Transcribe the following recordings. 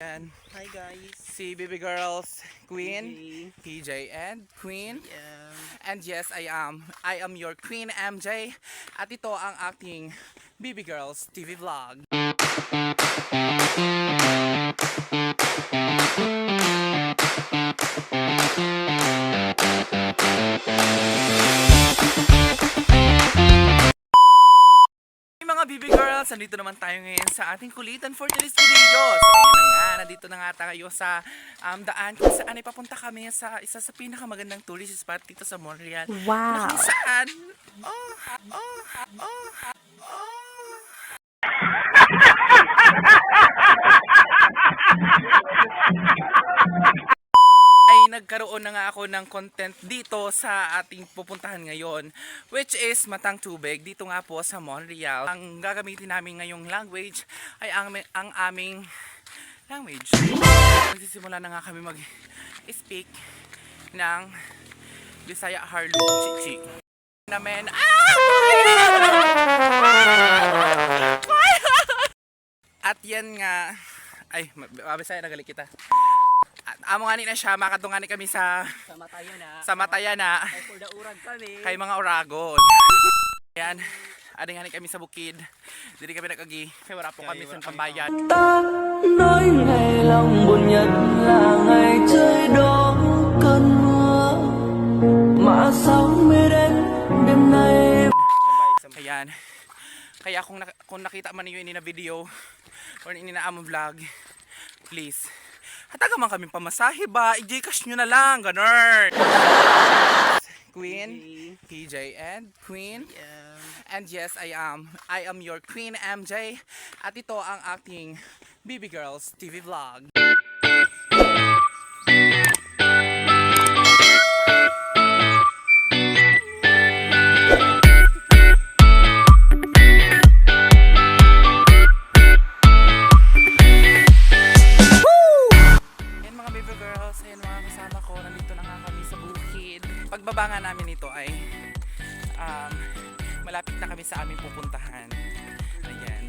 Yan. Hi guys. Si Baby Girls Queen, Hey. PJ and Queen. Yeah. And yes, I am. I am your Queen MJ. At ito ang ating Baby Girls TV vlog. Girls, nandito naman tayo ngayon sa ating kulitan for today's video. So ayan na nga, nandito na nga tayo sa um, daan kung saan ay papunta kami sa isa sa pinakamagandang tourist spot dito sa Montreal. Wow. Na kung saan, oh, oh, oh. Ako ng content dito sa ating pupuntahan ngayon which is Matang Tubig dito nga po sa Montreal. Ang gagamitin namin ngayong language ay ang, ang aming language. Magsisimula na nga kami mag-speak ng Bisaya Harlo Chichi. Namin, ah! At yan nga, ay, mabisaya na gali kita. Amo nga ni na siya, makadungani kami sa Sama tayo na. sa Mataya na Ay, for the urag kami. kay mga oragon. Yan, adi nga ni kami sa bukid. Dili kami nagagi, kay wala po kami sa pambayad. ta nói ngày lòng buồn nhất là ngày trời đón cơn mưa mà sao mới đến đêm nay Ayan. Kaya kung, nak- kung nakita man niyo ini na video or ini na among vlog, please, hataga man kami pamasahe ba? I-gcash nyo na lang, ganun. Queen, PJ and Queen. Yeah. And yes, I am. I am your Queen MJ. At ito ang ating Baby Girls TV vlog. Pagbaba nga namin ito ay um, malapit na kami sa aming pupuntahan. Ayan.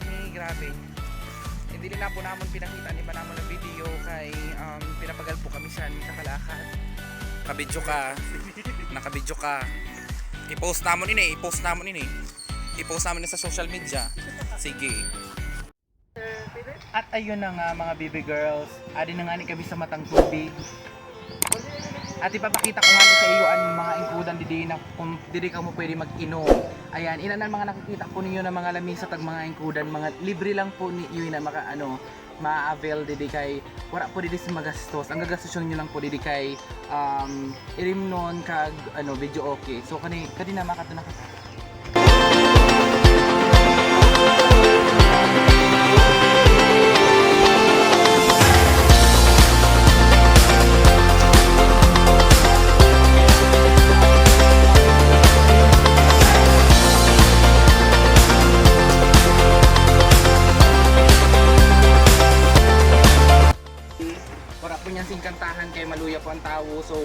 Kami. Grabe. Hindi rin na po namin pinakita ni naman na video kay um, pinapagal po kami ni kakalakad. Kabidyo ka. Nakabidyo ka. I-post namin ini. I-post namin ini. I-post namin sa social media. Sige. At ayun na nga mga baby girls. Adi na nga ni kami sa matang tubig. At ipapakita ko nga sa iyo ang mga ingkudan didi na kung didi ka mo pwede mag-inom. Ayan, ina na mga nakikita ko ninyo na mga lamisa tag mga ingkudan, mga libre lang po ni yun na maka ano ma-avail didi kay wala po didi sa magastos. Ang gagastos nyo lang po didi kay um, irimnon kag ano video okay. So kani kani na makato po niyan singkantahan kay maluya po ang tao. So,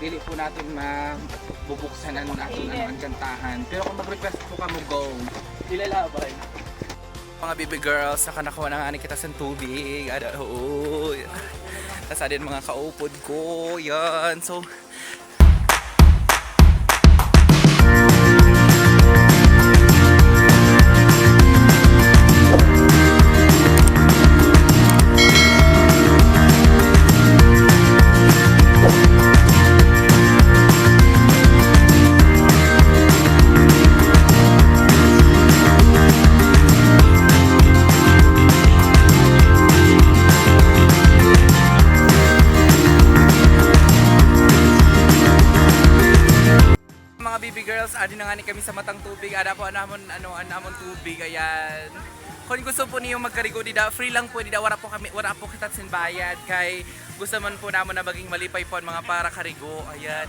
dili po natin mabubuksan ang natin ano, ang kantahan. Pero kung mag-request po ka mo, go. Ilalabay. Mga baby girls, saka nakuha na nga kita sa tubig. Ada, oo. Tapos adin mga kaupod ko. Yan. So, girls, adi na nga ni kami sa matang tubig. Ada po anamon ano anamon tubig ayan. Kung gusto po niyo magkarigo dida, free lang po dida wala po kami wala po kita sin bayad kay gusto man po namo na maging malipay po ang mga para karigo. Ayan.